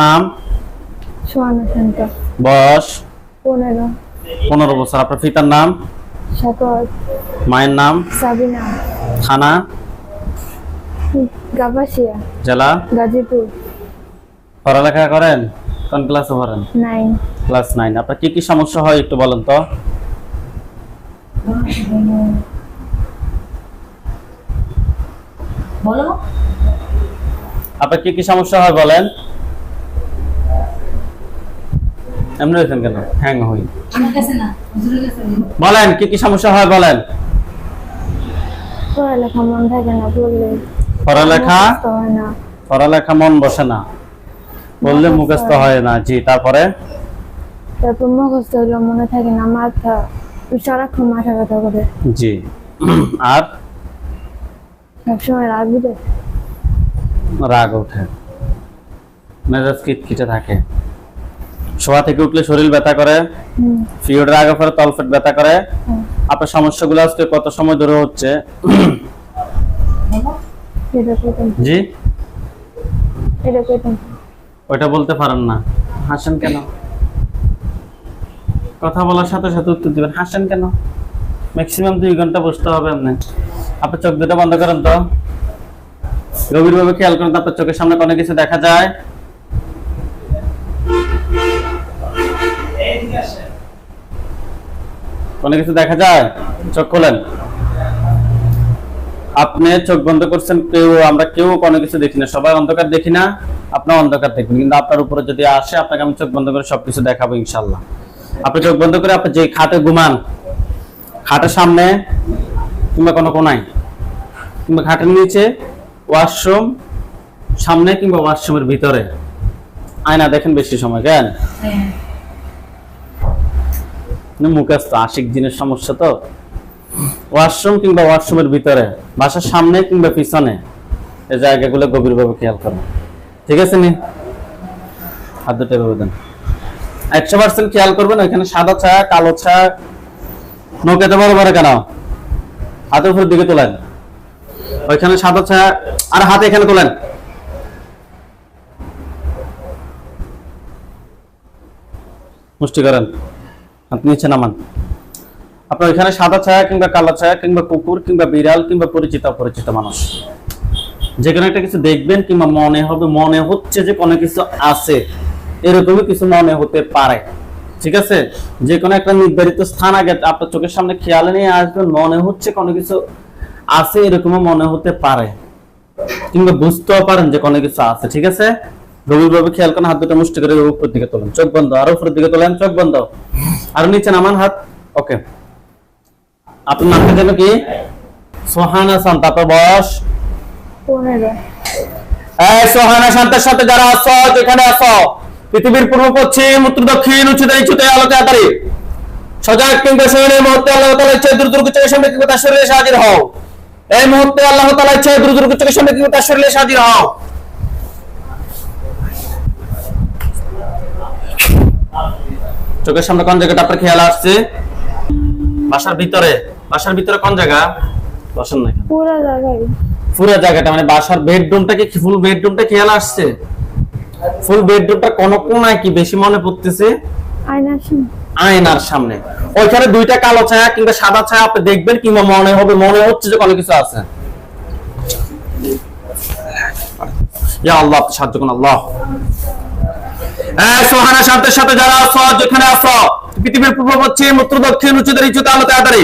নাম? বয়স? পনেরো। পনেরো বছর। আপনার পিতার নাম? মায়ের নাম? সাবিনা। থানা? গাবাসিয়া জেলা? গাজীপুর। পড়ালেখা করেন? কোন ক্লাসে পড়েন? নাইন। ক্লাস নাইন আপনার কি কি সমস্যা হয় একটু বলেন তো? বলো। আপনার কি কি সমস্যা হয় বলেন? এমনি হয়েছেন কেন? হ্যাং হই। বলেন কি কি সমস্যা হয় বলেন। পড়ালেখা মন থাকে না পড়লে পড়ালেখা? পড়ালেখা মন বসে না। বললে মুখস্থ হয়। না। জি তারপরে? তারপর মুখস্থ হইল মনে থাকে না মাথা সারাক্ষণ মাথা ব্যথা করে। জি। আর? সবসময় রাগ বিদে রাগ ওঠে। মেজাজ কিটকিটে থাকে। শোয়া থেকে উঠলে শরীর ব্যথা করে পিরিয়ডের আগে পরে তলপেট ব্যথা করে। আপনার সমস্যাগুলো আজকে কত সময় ধরে হচ্ছে? জি? ওইটা বলতে পারেন না। হাসেন কেন? কথা বলার সাথে সাথে উত্তর দিবেন। হাসেন কেন? ম্যাক্সিমাম দুই ঘণ্টা বসতে হবে আপনি আপনার চোখ দুটো বন্ধ করেন তো। গভীরভাবে খেয়াল করেন তো আপনার চোখের সামনে কোনো কিছু দেখা যায়। কোনো কিছু দেখা যায়? চোখ খোলেন? আপনি চোখ বন্ধ করছেন, কেউ, আমরা কেউ কোনো কিছু দেখি না। সবাই অন্ধকার দেখি না, আপনার অন্ধকার দেখবেন কিন্তু আপনার উপরে যদি আসে, আপনাকে আমি চোখ বন্ধ করে সবকিছু দেখাবো ইনশাল্লাহ আপনি চোখ বন্ধ করে আপনি যে খাটে ঘুমান, খাটের সামনে কিংবা কোনো কোনায়, কিংবা খাটের নিচে, ওয়াশরুম, সামনে কিংবা ওয়াশরুমের ভিতরে। আয়না দেখেন বেশি সময়, কেন? হ্যাঁ। মুখস্থ, আশিক জিনের সমস্যা তো? ওয়াশরুম কিংবা ওয়াশরুমের ভিতরে, বাসার সামনে কিংবা পিছনে, এই জায়গাগুলো গভীরভাবে খেয়াল করো ঠিক আছে নি? হাত দুটো দেন। একশো পার্সেন্ট খেয়াল করবেন, ওইখানে সাদা ছায়া, কালো ছায়া। নৌকাতে বড় বড় কেন? হাতের দিকে তোলেন। ওইখানে সাদা ছায়া, আর হাতে এখানে তোলেন। মুষ্টি করেন। হাত নিচে নামান আপনার ওইখানে সাদা ছায়া কিংবা কালো ছায়া কিংবা কুকুর কিংবা বিড়াল কিংবা পরিচিত অপরিচিত মানুষ। যে কোনো একটা কিছু দেখবেন কিংবা মনে হবে, মনে হচ্ছে যে কোনো কিছু আছে। এরকমই কিছু মনে হতে পারে। ঠিক আছে? যে কোনো একটা নির্ধারিত স্থান আগে আপনার চোখের সামনে খেয়াল নিয়ে আসবেন, মনে হচ্ছে কোনো কিছু আছে, এরকমও মনে হতে পারে। কিংবা বুঝতেও পারেন যে কোনো কিছু আছে। ঠিক আছে? গভীরভাবে খেয়াল করেন হাত দুটো মুষ্টি করে উপর দিকে তোলেন। চোখ বন্ধ আরও উপরের দিকে তোলেন চোখ বন্ধ। আর নিচে নামান হাত। ওকে আপনার নামটা যেন কি? সোহানা সান তারপর বয়স? সোহানা শান্তের সাথে যারা আছো যেখানে আছো পৃথিবীর পূর্ব পশ্চিম উত্তর দক্ষিণ উচ্চতে নিচুতে আলোতে আতারি সজাগ কিংবা এই মুহূর্তে আল্লাহ তালা ইচ্ছে দ্রুত চোখের সামনে কিংবা তার শরীরে হাজির হও। এই মুহূর্তে আল্লাহ তালা ইচ্ছে দ্রুত চোখের সামনে কিংবা তার শরীরে হাজির হও। চোখের সামনে কোন জায়গাটা আপনার খেয়াল আসছে? বাসার ভিতরে। বাসার ভিতরে কোন জায়গা? বসেন না পুরো জায়গায়। পুরো জায়গাটা মানে বাসার বেডরুমটা কি ফুল বেডরুমটা খেয়াল আসছে? ফুল বেডরুমটা কোন কোনায় কি বেশি মনে পড়তেছে? আয়নার সামনে। আয়নার সামনে। ওইখানে দুইটা কালো ছায়া কিংবা সাদা ছায়া আপনি দেখবেন কিংবা মনে হবে মনে হচ্ছে যে কোনো কিছু আছে। ইয়া আল্লাহ সাহায্য করুন আল্লাহ। সোহানা শান্তের সাথে যারা আছো যেখানে আছো পৃথিবীর পূর্ব পশ্চিম উত্তর দক্ষিণ উচ্চতে নিচুতে আলো তাড়াতাড়ি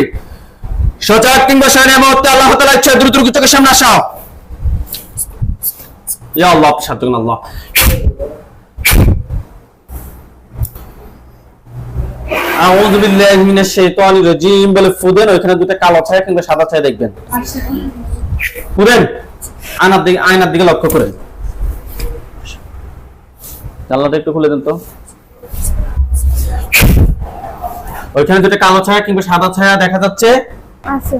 সজাগ কিংবা মুহূর্তে আল্লাহ তাআলা ইচ্ছা দ্রুত চোখের সামনে আসো। ইয়া আল্লাহ আপনি সাহায্য করুন আল্লাহ। আউযু বিল্লাহি মিনাশ শাইতানির রাজিম বলে ফুদেন ওখানে দুটো কালো ছায়া কিংবা সাদা ছায়া দেখবেন। আসছে আয়নার দিকে আয়নার দিকে লক্ষ্য করেন। জানলাটা একটু খুলে দেন তো। ওইখানে দুটো কালো ছায়া কিংবা সাদা ছায়া দেখা যাচ্ছে। আছে।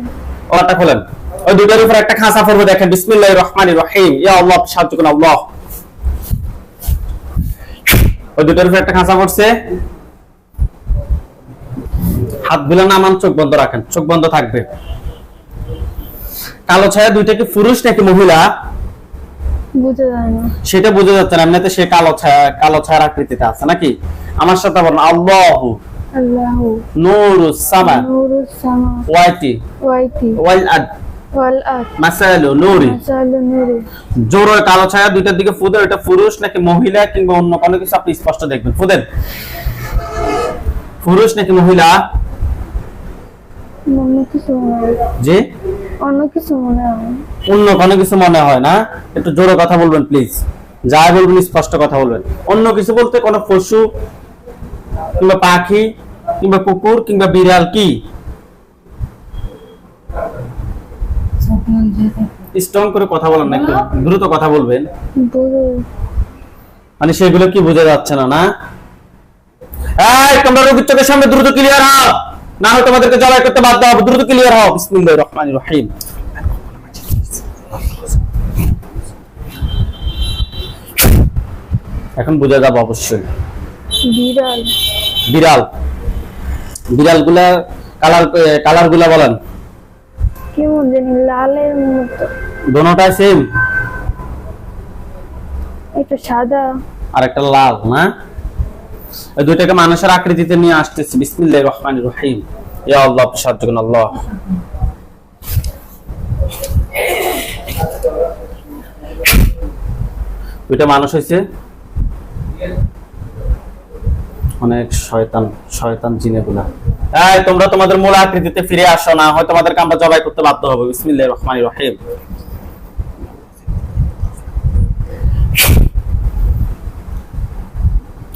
ওটা খোলেন। ওই দুটার উপর একটা খাঁচা পড়বে দেখেন বিসমিল্লাহির রহমানির রহিম। ইয়া আল্লাহ সাহায্য করুন আল্লাহ। ওই দুটার উপর একটা খাঁচা পড়ছে। হাতগুলো নামান চোখ বন্ধ রাখেন চোখ বন্ধ থাকবে। কালো ছায়া দুইটা কি পুরুষ নাকি মহিলা? বুঝে যায় না। সেটা বোঝা যাচ্ছে না এমনিতে সে কালো ছায়া কালো ছায়ার আকৃতিতে আছে নাকি? আমার সাথে বলেন আল্লাহ। আল্লাহু। নূরুস সামা নূরুস সামা ওয়াইতি ওয়াইতি ওয়াল আদ ওয়াল আরদ মাসালু নূরি। মাসালু নূরি। জোর কালো ছায়া দুইটার দিকে ফুদের এটা পুরুষ নাকি মহিলা কিংবা অন্য কোনো কিছু আপনি স্পষ্ট দেখবেন। ফুদের পুরুষ নাকি মহিলা? অন্য কিছু মনে অন্য কিছু মনে হয় অন্য কোনো কিছু মনে হয় না? একটু জোরে কথা বলবেন প্লিজ। যাই বলবেন স্পষ্ট কথা বলবেন। অন্য কিছু বলতে কোনো পশু কিংবা পাখি কিংবা কুকুর কিংবা বিড়াল কি? চোখ মন যেতে স্ট্রং করে কথা বলেন না একটু। দ্রুত কথা বলবেন। মানে সেগুলো কি বোঝা যাচ্ছে না না? এই তোমরা রোগীর চোখের সামনে দ্রুত ক্লিয়ার হও। না হয় তোমাদেরকে জবাই করতে বাধ্য হবে। দ্রুত ক্লিয়ার হও। বিসমিল্লাহির রহমানির রহিম। এখন বোঝা যাবে অবশ্যই। বিড়াল। বিড়াল। গুলা কালার কালারগুলা বলেন। কেমন জানি লালের মতো। দোনোটাই সেম একটা সাদা। আর একটা লাল না? দুইটাকে মানুষের আকৃতিতে নিয়ে আসতেছে। বিসমিল্লাহির রহমানির রহিম। ইয়া আল্লাহ সাহায্য করুন আল্লাহ। দুইটা মানুষ হয়েছে অনেক শয়তান শয়তান জিনেগুলা। এই, তোমরা তোমাদের মূল আকৃতিতে ফিরে আসো না হয়তো তোমাদেরকে আমরা জবাই করতে বাধ্য হব। বিসমিল্লাহির রহমানির রহিম।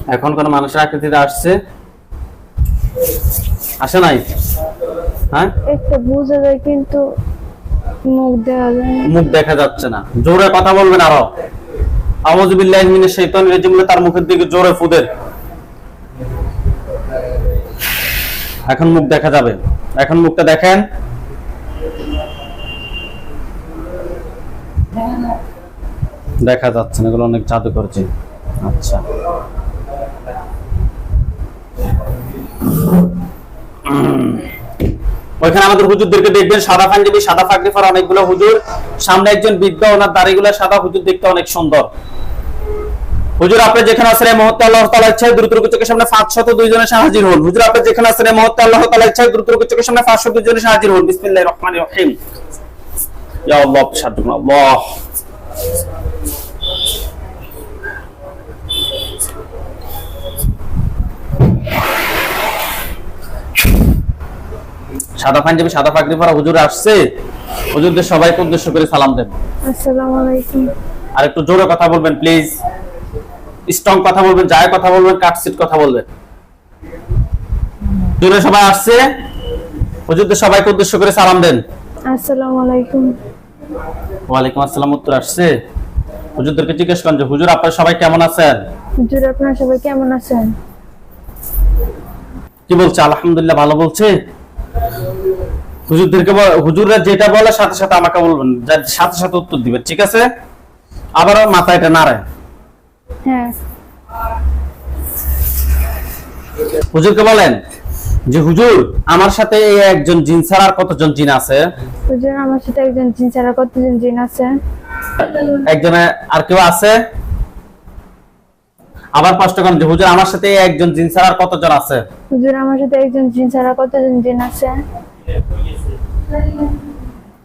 এখন কোন মানুষের আকৃতিতে আসছে? আসে নাই? হ্যাঁ? একটা বোঝা যায় কিন্তু মুখ দেখা যায় না। মুখ দেখা যাচ্ছে না। জোরে কথা বলবেন আরও। আউযুবিল্লাহি মিনাশ শাইতানির রাজিম তার মুখের দিকে জোরে ফুদের এখন মুখ দেখা যাবে। এখন মুখটা দেখেন। দেখা যাচ্ছে না এগুলো অনেক জাদু করছে আচ্ছা। ওইখানে আমাদের হুজুরদেরকে দেখবেন, সাদা পাঞ্জাবি, সাদা পাগড়ি পরা অনেকগুলো হুজুর। সামনে একজন বৃদ্ধ, ওনার দাড়িগুলো সাদা, হুজুর দেখতে অনেক সুন্দর। হুজুর, আপনি যেখানে আছেন এই মুহূর্তে আল্লাহ তাআলা ইচ্ছায় দ্রুত চোখের সামনে 500 দুইজনের সাথে হাজির হন। হুজুর, আপনি যেখানে আছেন এই মুহূর্তে আল্লাহ তাআলা ইচ্ছায় দ্রুত চোখের সামনে 500 দুইজনের সাথে হাজির হন। বিসমিল্লাহির রহমানির রহিম। ইয়া আল্লাহ সাহায্য আল্লাহ। সাদা পাঞ্জাবি সাদা পাগড়ি পরা হুজুর আসছে। হুজুরদের সবাইকে উদ্দেশ্য করে সালাম দেন। আসসালামু আলাইকুম। আর একটু জোরে কথা বলবেন প্লিজ স্ট্রং কথা বলবেন যায় কথা বলবেন কাটসিট কথা বলবেন। জোরে সবাই আসছে? হুজুরদের সবাইকে উদ্দেশ্য করে সালাম দেন। আসসালামু আলাইকুম। ওয়ালাইকুম আসসালাম উত্তর আসছে। হুজুরদেরকে জিজ্ঞেস করেন যে হুজুর আপনারা সবাই কেমন আছেন? হুজুর আপনারা সবাই কেমন আছেন? কি বলছে? আলহামদুলিল্লাহ ভালো বলছে? হুজুরদেরকে হুজুররা যেটা বলে সাথে সাথে আমাকে বলবেন সাথে সাথে উত্তর দিবেন ঠিক আছে? আবারও মাথা এটা হ্যাঁ। হুজুরকে বলেন যে হুজুর আমার সাথে এই একজন জিন ছাড়া আর কতজন জিন আছে? হুজুর আমার সাথে একজন জিন ছাড়া কতজন জিন আছে? একজনে আর কেউ আছে? আবার প্রশ্ন করেন যে হুজুর আমার সাথে একজন জিন ছাড়া আর কতজন আছে? হুজুর আমার সাথে একজন জিন ছাড়া কতজন জিন আছে?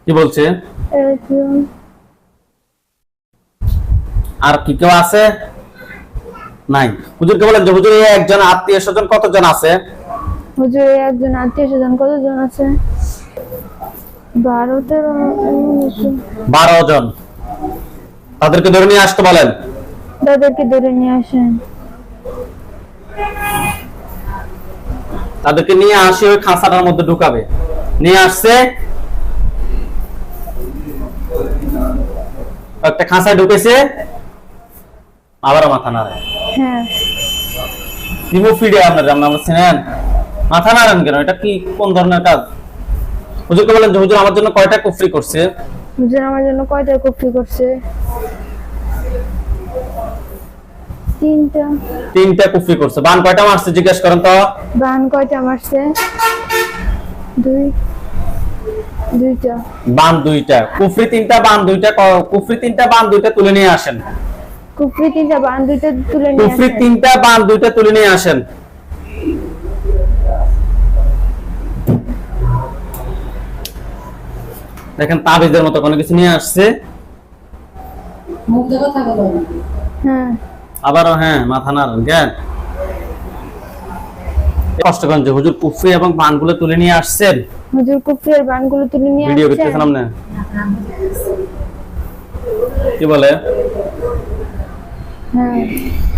কি বলছে? আর কি কেউ আছে? নাই। হুজুরকে বলেন যে হুজুর একজন আত্মীয় স্বজন কতজন আছে? হুজুর একজন আত্মীয় স্বজন কতজন আছে? বারো তেরো এমন আছে। বারো জন। তাদেরকে ধরে নিয়ে আসতে বলেন। তাদেরকে ধরে নিয়ে আসেন। তাদেরকে নিয়ে আসি ওই খাঁচাটার মধ্যে ঢুকাবে। নিয়ে আসছে। একটা খাঁচায় ঢুকেছে। আবারও মাথা নাড়ে। হ্যাঁ। আপনার চিনেন মাথা নাড়েন কেন? এটা কি কোন ধরনের কাজ? হুজুরকে বলেন হুজুর আমার জন্য কয়টা কুফরি করছে? হুজুর আমার জন্য কয়টা কপি করছে? তিনটা। তিনটা কুফরি করছে। বান কয়টা মারছে জিজ্ঞেস করেন তো? বান কয়টা মারছে? দুই দুইটা। বান দুইটা। কুফরি তিনটা বান দুইটা ক- কুফরি তিনটা বান দুইটা তুলে নিয়ে আসেন। কুফরি তিনটা বান দুইটা তুলে নিয়ে কুফরি আসেন। তিনটা বান দুইটা তুলে নিয়ে আসেন। দেখেন তাবিজের মতো কোনো কিছু নিয়ে আসছে। মুখ দিয়ে কথা বলো হ্যাঁ। আবারও হ্যাঁ মাথা নাড়ান জ্ঞান। কষ্টগঞ্জ হুজুর কুফরি এবং বানগুলো তুলে নিয়ে আসছেন? হুজুর কুফরির বানগুলো তুলে নিয়ে ভিডিও কি বলে? হ্যাঁ।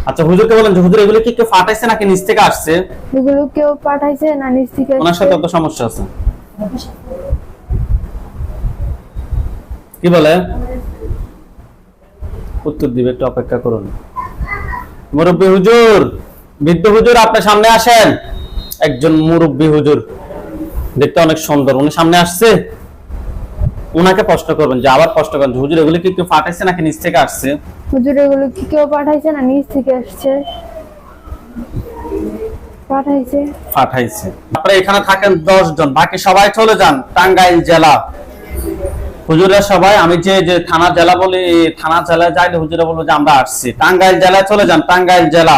আচ্ছা হুজুরকে বলেন যে হুজুর এগুলো কি কেউ ফাটাইছে নাকি নিচ থেকে আসছে? এগুলো কেউ পাঠাইছে না নিচ থেকে ওনার সাথে সমস্যা আছে। কি বলে? উত্তর দিবে একটু অপেক্ষা করুন। মুরব্বী হুজুর বৃদ্ধ হুজুর আপনার সামনে আসেন। একজন মুরব্বী হুজুর দেখতে অনেক সুন্দর উনি সামনে আসছে। উনাকে প্রশ্ন করবেন যে আবার প্রশ্ন করবেন যে, হুজুর এগুলো কি কেউ ফাটাইছে নাকি নিচ থেকে আসছে? হুজুর এগুলো কি কেউ পাঠাইছে না নিচ থেকে আসছে? পাঠাইছে। পাঠাইছে। আপনারা এখানে থাকেন দশ জন বাকি সবাই চলে যান টাঙ্গাইল জেলা। হুজুরা সবাই আমি যে যে থানা জেলা বলি থানা জেলায় যাইলে হুজুরা বলব যে আমরা আসছি। টাঙ্গাইল জেলায় চলে যান টাঙ্গাইল জেলা।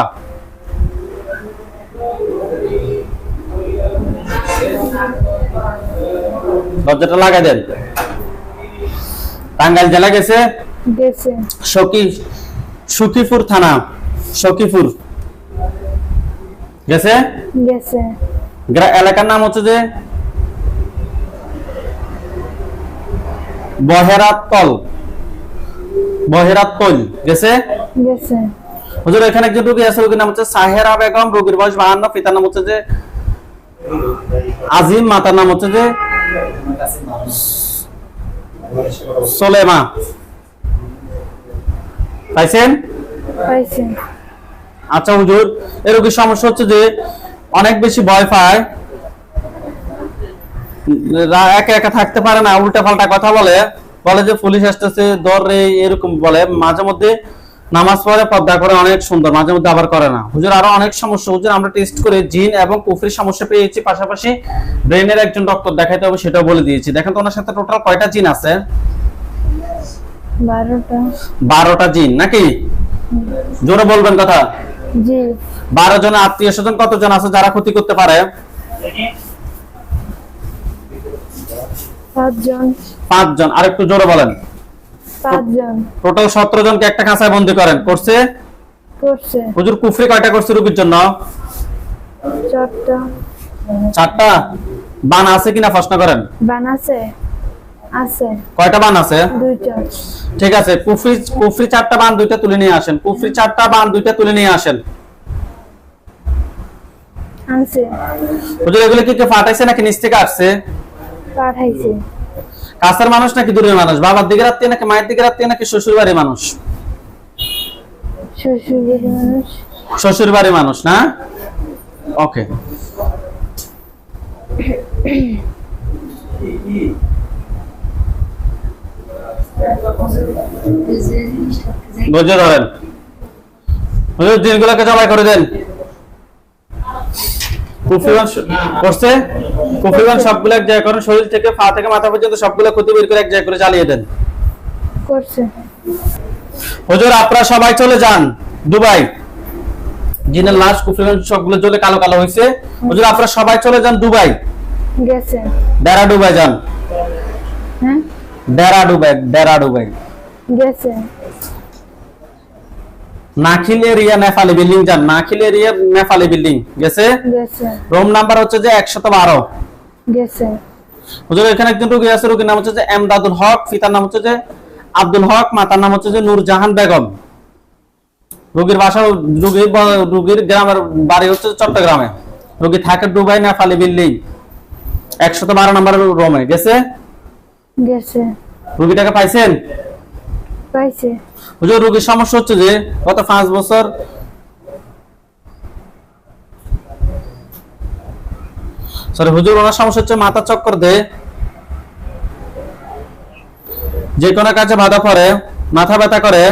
দরজাটা লাগাই দেন। টাঙ্গাইল জেলা গেছে? সকি সুকিপুর থানা সকিপুর গেছে? গেছে। এলাকার নাম হচ্ছে যে? বহেরাতল বহেরাতল গেছে? গেছে। হুজুর এখানে একজন রোগী আছে রোগীর নাম হচ্ছে সাহেরা বেগম রোগীর বয়স বাহান্ন পিতার নাম হচ্ছে যে আজিম মাতার নাম হচ্ছে যে সোলেমা। পাইছেন? পাইছে আচ্ছা হুজুর এই রোগীর সমস্যা হচ্ছে যে অনেক বেশি ভয় পায় একা একা থাকতে পারে না উল্টা পাল্টা কথা বলে বলে যে পুলিশ আসতেছে ধরে এরকম বলে। মাঝে মধ্যে নামাজ পড়ে পর্দা করে অনেক সুন্দর। মাঝে মধ্যে আবার করে না। হুজুর আরও অনেক সমস্যা। হুজুর আমরা টেস্ট করে জিন এবং কুফরির সমস্যা পেয়েছি পাশাপাশি ব্রেনের একজন ডক্টর দেখাইতে হবে সেটাও বলে দিয়েছি। দেখেন তো ওনার সাথে টোটাল কয়টা জিন আছে? বারোটা। জিন নাকি? জোরে বলবেন কথা। জি। বারো জন আত্মীয় স্বজন কতজন আছে যারা ক্ষতি করতে পারে? পাঁচজন। পাঁচজন। আর একটু জোরে বলেন। পাঁচজন। টোটাল সতেরো জনকে একটা কাঁচায় বন্দি করেন। করছে? করছে। হুজুর কুফরি কয়টা করছে রুগীর জন্য? চারটা। চারটা? বান আছে কিনা প্রশ্ন করেন। বান আছে? আছে। কয়টা বান আছে? দুইটা। ঠিক আছে কুফরি কুফরি চারটা বান দুইটা তুলে নিয়ে আসেন। কুফরি চারটা বান দুইটা তুলে নিয়ে আসেন। আনছে। হুজুর এগুলো কি কেউ ফাটাইছে নাকি নিচ থেকে আসছে? পাঠাইছে। কাছের মানুষ নাকি দূরের মানুষ? বাবার দিকে রাত্রে নাকি মায়ের দিকে রাত্রে নাকি শ্বশুর বাড়ির মানুষ। শ্বশুর বাড়ির মানুষ না? ওকে। বুঝে ধরেন। দিনগুলোকে জবাই করে দেন। কুফরিবান করছে কুফরিবান সবগুলো এক জায়গায় করেন শরীর থেকে পা থেকে মাথা পর্যন্ত সবগুলো ক্ষতি বের করে এক জায়গায় করে জ্বালিয়ে দেন। করছে। হুজুর আপনারা সবাই চলে যান দুবাই। জিনের লাশ কুফরিবান সবগুলো জ্বলে কালো কালো হয়েছে। হুজুর আপনারা সবাই চলে যান দুবাই। গেছে। ডেরা দুবাই যান। হ্যাঁ? Deira Dubai Deira Dubai. গেছে। নাখিল এরিয়া নেপালি বিল্ডিং যান। Nakhil area Nepali building. গেছে? গেছে। রুম নাম্বার হচ্ছে যে একশত বারো। গেছে। হুজুর এখানে একজন রোগী আছে রোগীর নাম হচ্ছে যে এমদাদুল হক পিতার নাম হচ্ছে যে আব্দুল হক মাতার নাম হচ্ছে যে নূরজাহান বেগম। রোগীর বাসা রোগীর ব- রোগীর গ্রামের বাড়ি হচ্ছে চট্টগ্রামে। রোগী থাকে দুবাই নেপালি বিল্ডিং। একশত বারো নম্বর রুমে। গেছে? গেছে। রোগীটাকে পাইছেন? পাইছে। হুজুর, রোগীর সমস্যা হচ্ছে যে, গত পাঁচ বছর সরি হুজুর, ওনার সমস্যা হচ্ছে মাথা চক্কর দেয়। যে কোনো কাজে বাধা পড়ে, মাথা ব্যথা করে,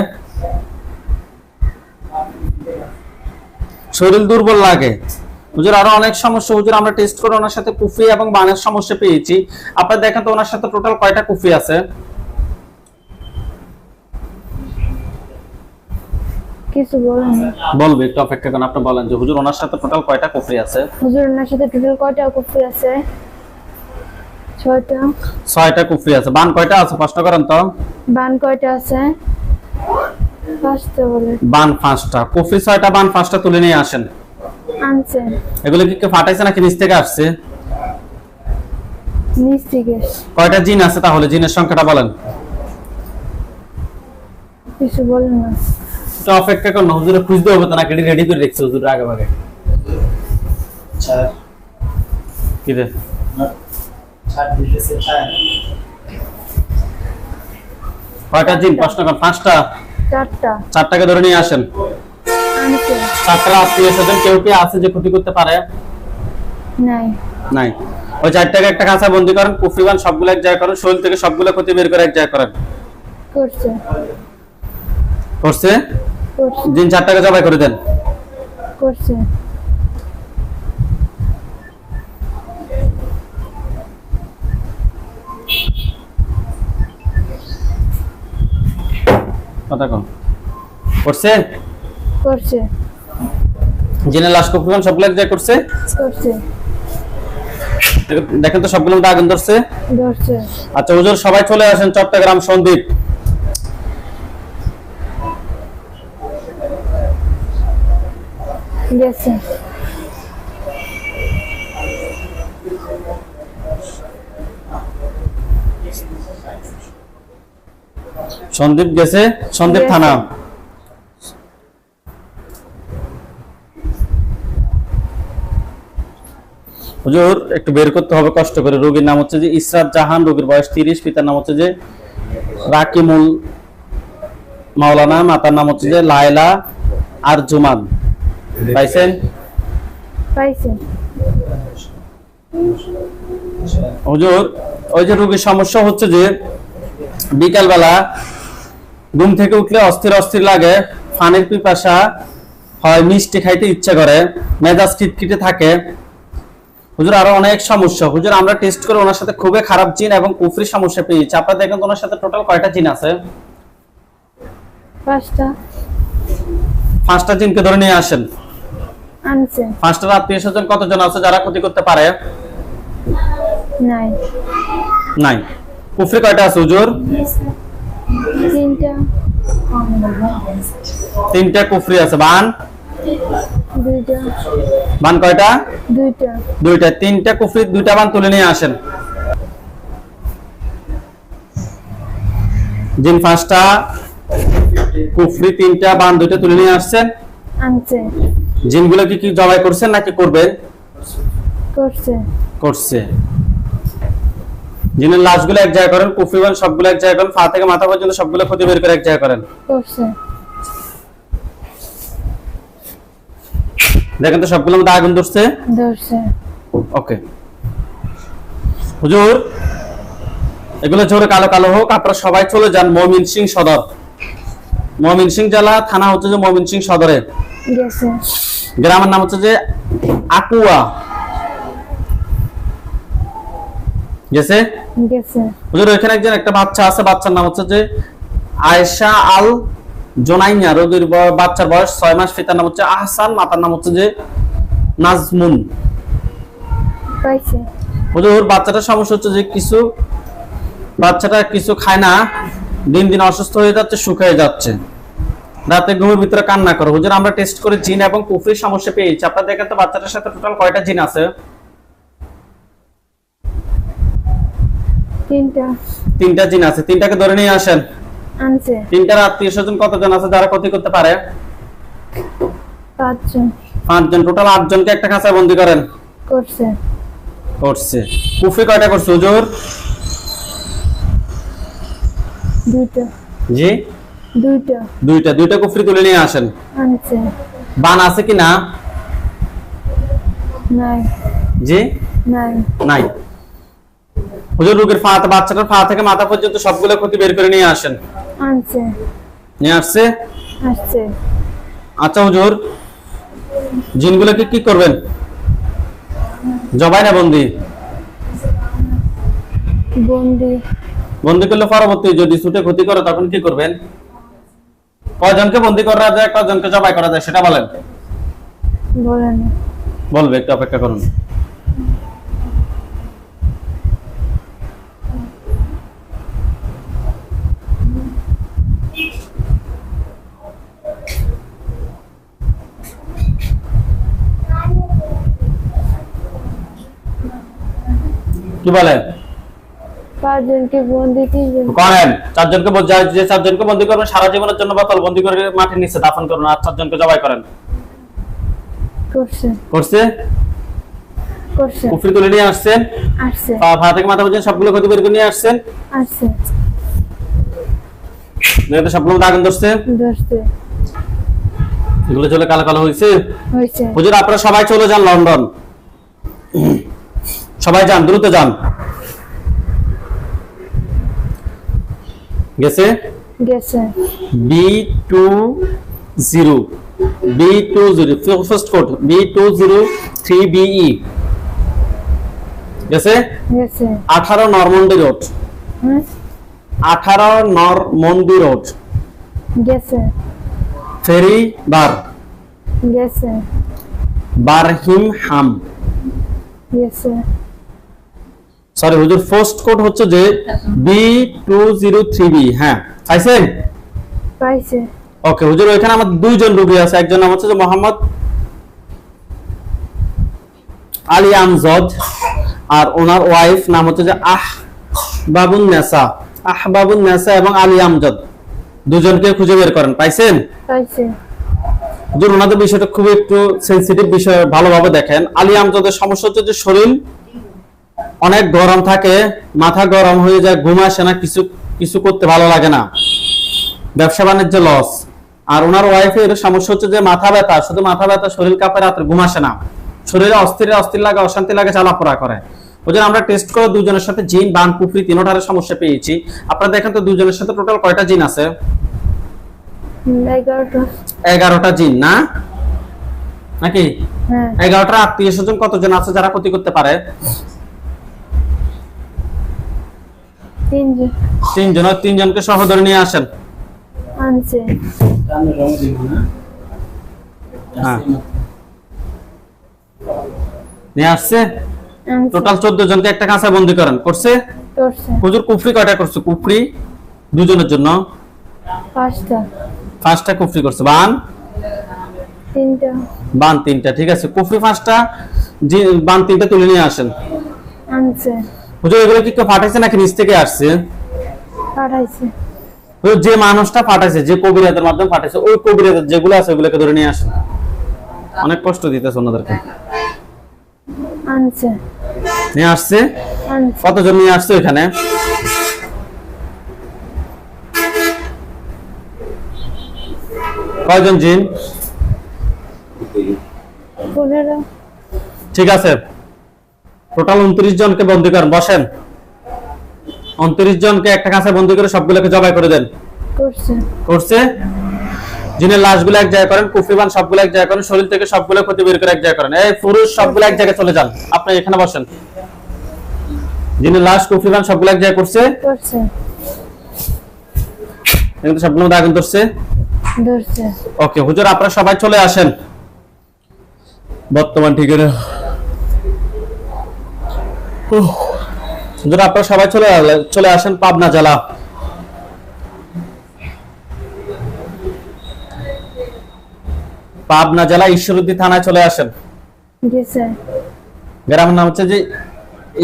শরীর দুর্বল লাগে। হুজুর, আরও অনেক সমস্যা। হুজুর, আমরা টেস্ট করে ওনার সাথে কুফি এবং বানের সমস্যা পেয়েছি। আপনারা দেখেন তো ওনার সাথে টোটাল কয়টা কুফি আছে? কিছু বলেন। বলবে একটু অপেক্ষা করেন আপনি বলেন যে হুজুর ওনার সাথে টোটাল কয়টা কুফরি আছে? হুজুর ওনার সাথে টোটাল কয়টা কুফরি আছে? ছয়টা। ছয়টা কুফরি আছে। বান কয়টা আছে? প্রশ্ন করেন তো। বান কয়টা আছে? পাঁচটা বলে। বান পাঁচটা। কুফরি ছয়টা বান পাঁচটা তুলে নিয়ে আসেন। আনছে এগুলো কি ফাটাইছে নাকি নিচ থেকে আসছে? নিচ থেকে কয়টা জিন আছে তাহলে? জিনের সংখ্যাটা বলেন। কিছু বলেন না। অপেক্ষা হুজুরে খুঁজতে হবে তো নাকি রেডি করে রেখেছে হুজুর আগে ভাগে। কি রে? কয়টা প্রশ্ন করেন পাঁচটা? চারটা। চারটাকে ধরে নিয়ে আসেন। চারটা আত্মীয় স্বজন কেউ কি আছে যে ক্ষতি করতে পারে? নাই। নাই। ওই চারটাকে একটা কাঁচা বন্দি করেন কুফরিবান সবগুলো এক জায়গায় করেন শরীর থেকে সবগুলো ক্ষতি বের করে এক জায়গায় করেন। করছে। করছে? দিন জিন চারটাকে জবাই করে দেন। করছে। কথা কম করছে? করছে। জিনের লাশ কুফরিবান সবগুলো এক করছে? করছে। দেখেন তো সবগুলো আগুন ধরছে। ধরছে। আচ্ছা হুজুর সবাই চলে আসেন চট্টগ্রাম সন্দ্বীপ গেছে সন্দীপ গেছে? সন্দীপ থানা হুজুর একটু বের করতে হবে কষ্ট করে। রোগীর নাম হচ্ছে যে ইসরাত জাহান রোগীর বয়স তিরিশ পিতার নাম হচ্ছে যে রাকিমুল মাওলানা মাতার নাম হচ্ছে যে লায়লা আর জুমান পাইছেন পাইছে হুজুর ওই যে রোগীর সমস্যা হচ্ছে যে বিকালবেলা ঘুম থেকে উঠলে অস্থির অস্থির লাগে পানির পিপাসা হয় মিষ্টি খাইতে ইচ্ছা করে মেজাজ খিটখিটে থাকে। হুজুর আরও অনেক সমস্যা। হুজুর আমরা টেস্ট করে ওনার সাথে খুবই খারাপ জিন এবং কুফরি সমস্যা পেয়েছি। আপনারা দেখেন ওনার সাথে টোটাল কয়টা জিন আছে? পাঁচটা। পাঁচটা জিনকে ধরে নিয়ে আসেন। আনছে। পাঁচটা আত্মীয় স্বজন কতজন আছে যারা ক্ষতি করতে পারে? নাই। নাই। কুফরি কয়টা আছে হুজুর? তিনটা। তিনটা কুফরি আছে। বান? দুইটা। বান কয়টা? দুইটা। দুইটা। তিনটা কুফরি দুইটা বান তুলে নিয়ে আসেন। জিন পাঁচটা কুফরি তিনটা বান দুইটা তুলে নিয়ে আসছেন। আনছে। জিনগুলো কি কি জবাই করছেন নাকি করবেন করছে। করছে। জিনের লাশগুলো এক জায়গায় করেন কুফরিবান সবগুলো এক জায়গায় করেন পা থেকে মাথা পর্যন্ত সবগুলো ক্ষতি বের করে এক জায়গায় করেন। করছে। দেখেন তো সবগুলো মধ্যে আগুন ধরছে। ধরছে। ওকে। হুজুর এগুলো জোরে কালো কালো হোক আপনারা সবাই চলে যান মমিন সিং সদর। মমিন সিং জেলা থানা হচ্ছে যে মমিন সিং সদরে। গ্রামের নাম হচ্ছে যে আকুয়া। গেছে হুজুর ওইখানে একজন একটা বাচ্চা আছে বাচ্চার নাম হচ্ছে যে আয়েশা আল জোনাইয়া। রোগীর বাচ্চার বয়স ছয় মাস পিতার নাম হচ্ছে আহসান মাতার নাম হচ্ছে যে নাজমুন। হুজুর বাচ্চাটার সমস্যা হচ্ছে যে কিছু বাচ্চাটা কিছু খায় না দিন দিন অসুস্থ হয়ে যাচ্ছে শুকিয়ে যাচ্ছে। রাতে ঘুমের ভিতরে কান্না করে। হুজুর আমরা টেস্ট করে জিন এবং কুফরির সমস্যা পেয়েছি। আপনারা দেখেন তো বাচ্চাটার সাথে টোটাল কয়টা জিন আছে? তিনটা। তিনটা জিন আছে। তিনটাকে ধরে নিয়ে আসেন। আনছে। তিনটার আত্মীয় স্বজন কতজন আছে? যারা ক্ষতি করতে পারে? পাঁচজন। পাঁচজন। টোটাল আটজনকে একটা খাঁচায় বন্দি করেন। করছে। করছে। কুফরি কয়টা করছে হুজুর? দুইটা। জি? দুইটা। দুইটা দুইটা কুফরি তুলে নিয়ে আসেন। আনছে। বান আছে কি না? নাই। জি? নাই। নাই। হুজুর রোগীর পা বাচ্চাটার পা থেকে মাথা পর্যন্ত সবগুলো ক্ষতি বের করে নিয়ে আসেন। আনছে। নিয়ে আসছে? আসছে। আচ্ছা হুজুর জিনগুলোকে কি করবেন? জবাই না বন্দি? বন্দি। বন্দি করলে পরবর্তী যদি ছুটে ক্ষতি করে তখন কি করবেন? কয়জনকে বন্দি করা যায় কয়জনকে জবাই করা যায় সেটা বলেন। বলেন। বলবে একটু অপেক্ষা করুন। কি বলেন? পাঁচজনকে বন্দি করেন। চারজনকে বল- যে চারজনকে বন্দি করবেন সারা জীবনের জন্য বোতল বন্দি করে মাটির নিচে দাফন করুন আর চারজনকে জবাই করেন। করছে। করছে? করছে। কুফরি তুলে নিয়ে আসছেন? আসছে। পা পা থেকে মাথা পর্যন্ত সবগুলো ক্ষতি করে নিয়ে আসছেন? আসছে। মেয়েদের সবগুলো আগুন ধরছে? ধরছে। এগুলো চলে কালো কালো হয়েছে? হয়েছে। হুজুর আপনারা সবাই চলে যান লন্ডন। সবাই যান দ্রুত যান। গেছে? গেছে। B two zero. B two zero first code B two zero three B গেছে? গেছে। আঠারো নরমন্দি রোড। আঠারো নরমন্দি রোড। গেছে। ফেরি বার। গেছে। বারহিম হাম। গেছে। সরি হুজুর ফার্স্ট কোড হচ্ছে যে B two zero three B হ্যাঁ। পাইছেন? পাইছে। ওকে হুজুর ওইখানে আমার দুইজন রুগী আছে। একজন নাম হচ্ছে যে মোহাম্মদ আলী আমজদ আর ওনার ওয়াইফ নাম হচ্ছে যে আহ বাবুন নেসা আহ বাবুন নেসা এবং আলী আমজদ। দুজনকে খুঁজে বের করেন। পাইছেন? পাইছে। হুজুর ওনাদের বিষয়টা খুব একটু সেন্সিটিভ বিষয় ভালোভাবে দেখেন। আলী আমজদের সমস্যা হচ্ছে যে শরীর অনেক গরম থাকে মাথা গরম হয়ে যায় ঘুম আসে না কিছু কিছু করতে ভালো লাগে না। ব্যবসা বাণিজ্য লস আর ওনার ওয়াইফের সমস্যা হচ্ছে যে মাথা ব্যথা শুধু মাথা ব্যথা শরীর কাঁপে রাত্রে ঘুম আসে না। শরীরে অস্থির অস্থির লাগে অশান্তি লাগে চালাপোড়া করে। ওই জন্য আমরা টেস্ট করে দুজনের সাথে জিন বান পুফরি তিনোটার সমস্যা পেয়েছি। আপনারা দেখেন তো দুজনের সাথে টোটাল কয়টা জিন আছে? এগারোটা। এগারোটা জিন না? নাকি? হ্যাঁ। এগারোটা আত্মীয় স্বজন কতজন আছে যারা ক্ষতি করতে পারে? তিনজন। তিনজন তিনজনকে সহ ধরে নিয়ে আসেন। আনছে। হ্যাঁ। নিয়ে আসছে? টোটাল চোদ্দ জনকে একটা কাঁচা বন্দি করেন। করছে? করছে। হুজুর কুফরি কয়টা করছে? কুফরি দুজনের জন্য। পাঁচটা। পাঁচটা কুফরি করছে। বান? তিনটা। বান তিনটা ঠিক আছে। কুফরি পাঁচটা বান তিনটা তুলে নিয়ে আসেন। আনছে। হুজুর এগুলো কি কেউ পাঠাইছে নাকি নিচ থেকে আসছে? পাঠাইছে। হুজুর, যে মানুষটা পাঠাইছে যে কবিরাতের মাধ্যমে পাঠাইছে ওই কবিরাতের যেগুলো আছে ওগুলোকে ধরে নিয়ে আসেন। অনেক কষ্ট দিতেছে ওনাদেরকে। আনছে। নিয়ে আসছে? কতজন নিয়ে আসছে এখানে কয়জন জিন? ঠিক আছে। টোটাল উনত্রিশ জনকে বন্দি করেন বসেন। উনত্রিশ জনকে একটা কাছে বন্দি করে সবগুলোকে জবাই করে দেন। করছে। জিনের লাশগুলো এক জায়গায় করেন কুফরিবান সবগুলো এক জায়গায় করেন শরীর থেকে সবগুলো ক্ষতি বের করে এক জায়গায় করেন। এই পুরুষ সবগুলো এক জায়গায় চলে যান। আপনি এখানে বসেন। জিনের লাশ কুফরিবান সবগুলো এক জায়গায় করছে সবগুলো আগুন ধরছে। ওকে হুজুর আপনারা সবাই চলে আসেন। বর্তমান ঠিকানা উহ, আপনারা সবাই চলে চলে আসেন পাবনা জেলা। পাবনা জেলা ঈশ্বরদী থানায় চলে আসেন। গ্রামের নাম হচ্ছে যে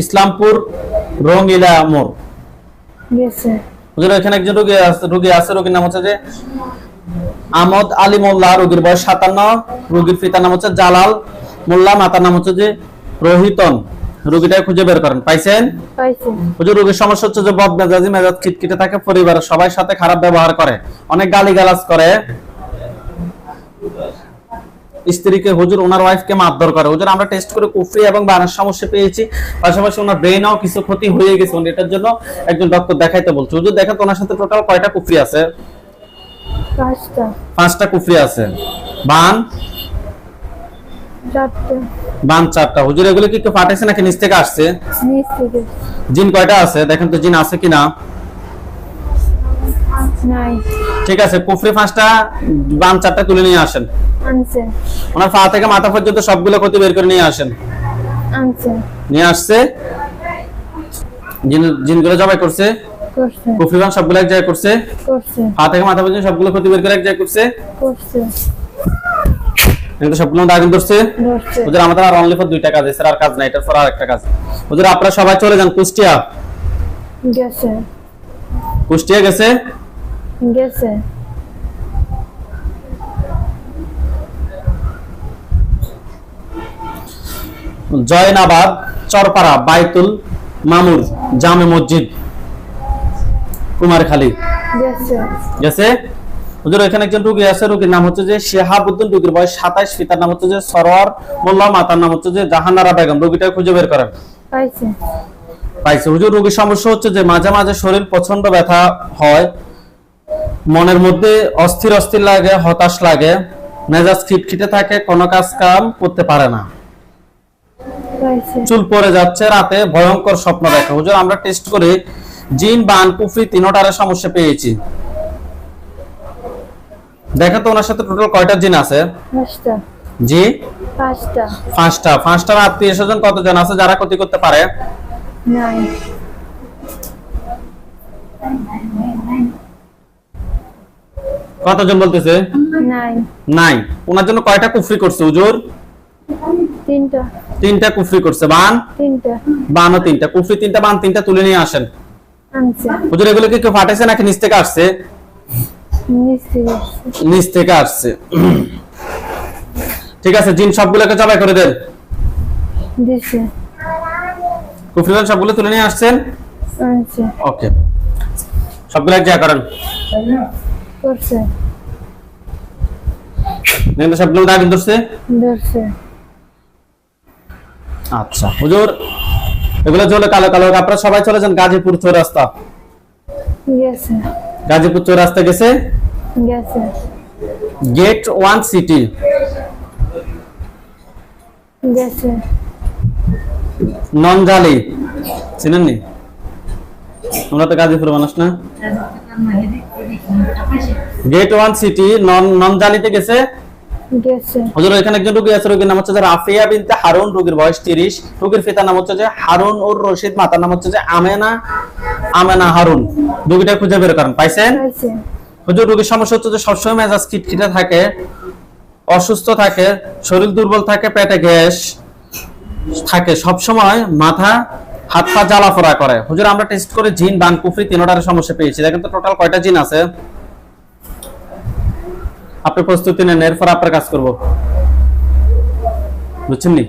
ইসলামপুর রঙ্গিলা মোড়। এখানে একজন রোগী আছে রোগী আছে রোগীর নাম হচ্ছে যে আমদ আলী মোল্লা রোগীর বয়স সাতান্ন রোগীর পিতার নাম হচ্ছে জালাল মোল্লা মাতার নাম হচ্ছে যে রোহিতন। রোগীটাকে খুঁজে বের করেন। পাইছেন? পাইছে। হুজুর রোগীর সমস্যা হচ্ছে যে বদ মেজাজি মেজাজ খিটখিটে থাকে পরিবারের সবাই সাথে খারাপ ব্যবহার করে অনেক গালি করে। স্ত্রীকে হুজুর ওনার ওয়াইফকে মারধর করে। হুজুর আমরা টেস্ট করে কুফরি এবং বানার সমস্যা পেয়েছি পাশাপাশি ওনার ব্রেনও কিছু ক্ষতি হয়ে গেছে। উনি এটার জন্য একজন ডক্টর দেখাইতে বলছে। হুজুর দেখাতো ওনার সাথে টোটাল কয়টা কুফরি আছে? পাঁচটা। পাঁচটা কুফরি আছে। বান? বান চারটা। হুজুর এগুলো কি কেউ পাঠাইছে নাকি? নিচ থেকে আসছে? জিন কয়টা আছে? দেখেন তো জিন আছে কিনা ঠিক আছে কুফরি পাঁচটা বান চারটা তুলে নিয়ে আসেন। ওনার পা থেকে মাথা পর্যন্ত সবগুলো ক্ষতি বের করে নিয়ে আসেন। নিয়ে আসছে। জিন জিনগুলো জবাই করছে। কুফরি বান সবগুলো এক জায়গায় করছে। পা থেকে মাথা পর্যন্ত সবগুলো ক্ষতি বের করে এক জায়গায় করছে। করছে। কিন্তু সবগুলো ধরছে? ওদের আমাদের আর অনলি ফর দুইটা কাজ এছাড়া আর কাজ নাই এটার পর আর একটা কাজ। ওদের আপনারা সবাই চলে যান কুষ্টিয়া। গেছে। কুষ্টিয়া গেছে? গেছে। জয়নাবাদ চরপাড়া বাইতুল মামুর জামে মসজিদ কুমারখালী। গেছে। গেছে? হুজুর এখানে একজন রুগী আছে রুগীর নাম হচ্ছে যে শেহাবুদ্দিন রুগীর বয়স সাতাইশ পিতার নাম হচ্ছে যে সরোয়ার মোল্লা মাতার নাম হচ্ছে যে জাহানারা বেগম। রুগীটা খুঁজে বের করেন। পাইছে। পাইছে। হুজুর রোগীর সমস্যা হচ্ছে যে মাঝে মাঝে শরীর প্রচণ্ড ব্যথা হয় মনের মধ্যে অস্থির অস্থির লাগে হতাশ লাগে মেজাজ খিটখিটে থাকে কোনো কাজ কাম করতে পারে না। চুল পড়ে যাচ্ছে রাতে ভয়ঙ্কর স্বপ্ন দেখে। হুজুর আমরা টেস্ট করে জিন বান কুফরি তিনোটারে সমস্যা পেয়েছি। দেখেন তো ওনার সাথে টোটাল কয়টা জিন আছে? পাঁচটা। জি? পাঁচটা। পাঁচটা। পাঁচটার আত্মীয় স্বজন কতজন আছে? যারা ক্ষতি করতে পারে? নাই। কতজন বলতেছে? নাই। নাই। ওনার জন্য কয়টা কুফরি করছে হুজুর? তিনটা। তিনটা কুফরি করছে। বান? তিনটা। বানও তিনটা। কুফরি তিনটা বান তিনটা তুলে নিয়ে আসেন। হুজুর এগুলো কি কেউ ফাটাইছে নাকি নিচ থেকে আসছে? নিচ থেকে আসছে। ঠিক আছে জিন সবগুলোকে জবাই করে দেন। দিছে। সবগুলো তুলে নিয়ে আসছেন? ওকে। সবগুলো জায়গা করেন। সবগুলো দাগ ধরছে। আচ্ছা হুজুর এগুলো চলে কালো কালো। আপনারা সবাই চলে যান গাজীপুর চৌরাস্তা। গেছে গাজীপুর চৌরাস্তা গেছে? গেট ওয়ান সিটি নন্দালি ননজালি চিনেন নি আমরা তো গাজীপুর মানুষ না? গেট ওয়ান সিটি নন ননজালিতে গেছে। হুজুর এখানে একজন রোগী আছে রোগীর নাম হচ্ছে রাফিয়া বিনতে হারুন রোগীর বয়স 30 রোগীর পিতার নাম হচ্ছে যে হারুন উর রশিদ মাতার নাম হচ্ছে যে আমেনা আমেনা হারুন। রোগীটা খুঁজে বের করেন পাইছেন? হুজুর রোগীর সমস্যা হচ্ছে যে সবসময় মেজাজ খিটখিটে থাকে অসুস্থ থাকে শরীর দুর্বল থাকে পেটে গ্যাস থাকে সব সময় মাথা হাত পা জ্বালা ফোড়া করে। হুজুর আমরা টেস্ট করে জিন বান কুফরি তিনোটার সমস্যা পেয়েছি। দেখেন তো টোটাল কয়টা জিন আছে? আপনি প্রস্তুতি নেন এরপর আপনার কাজ করব। বুঝছেন নি?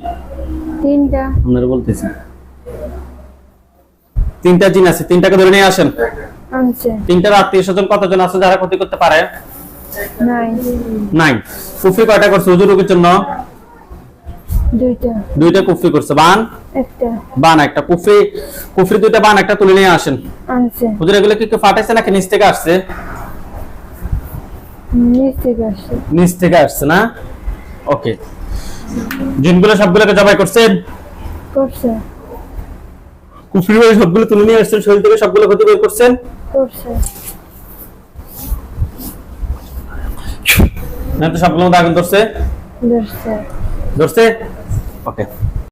তিনটা। আপনারা বলতেছি তিনটা জিন আছে তিনটাকে ধরে নিয়ে আসেন। তিনটার আত্মীয় স্বজন কতজন আছে যারা ক্ষতি করতে পারে? নাই। নাই। কুফরি কয়টা করছে হুজুর রোগীর জন্য? দুইটা। দুইটা কুফরি করছে বান? একটা। বান একটা কুফরি। কুফরি দুইটা বান একটা তুলে নিয়ে আসেন। হুজুর এগুলো কি ফাটাইছে নাকি নিচ থেকে আসছে? নিচ থেকে আসছে। না? ওকে জিনগুলো সবগুলোকে জবাই করছেন করছে। কুফরি বাড়ি সবগুলো তুলে নিয়ে আসছেন শরীর থেকে সবগুলো ক্ষতি বের করছেন? করছে। না তো সবগুলো ধরছে? ধরছে। ধরছে? ওকে